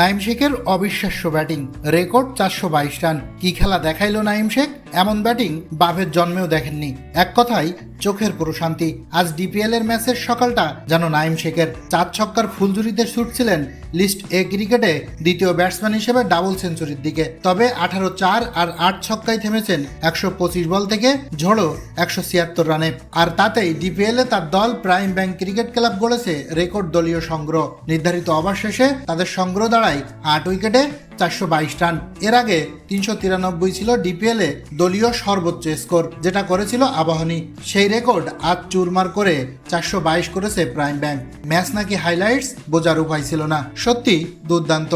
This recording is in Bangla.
নাইম শেখের অবিশ্বাস্য ব্যাটিং। রেকর্ড চারশো বাইশ রান। কি খেলা দেখাইলো নাইম শেখ? এমন ব্যাটিং বাভের জন্মেও দেখেননি। এক কথায়, চোখের প্রশান্তি আজ ডিপিএল এর ম্যাচের সকালটা যেন নাইম শেখের চার ছক্কার ফুলঝুরিতে ছুটছিলেন লিস্ট এ ক্রিকেটে দ্বিতীয় ব্যাটসম্যান হিসেবে ডাবল সেঞ্চুরির দিকে। তবে আঠারো চার আর আট ছক্কায় থেমেছেন একশো পঁচিশ বল থেকে ঝোড়ো একশো ছিয়াত্তর রানে। আর তাতেই ডিপিএল এ তার দল প্রাইম ব্যাংক ক্রিকেট ক্লাব গড়েছে রেকর্ড দলীয় সংগ্রহ। নির্ধারিত ওভার শেষে তাদের সংগ্রহ দাঁড়ায় আট উইকেটে চারশো বাইশ রান। এর আগে তিনশো তিরানব্বই ছিল ডিপিএল এ দলীয় সর্বোচ্চ স্কোর, যেটা করেছিল আবাহনী। সেই রেকর্ড আজ চুরমার করে চারশো বাইশ করেছে প্রাইম ব্যাংক। ম্যাচ নাকি হাইলাইটস, বোঝার উপায় ছিল না। সত্যি দুর্দান্ত।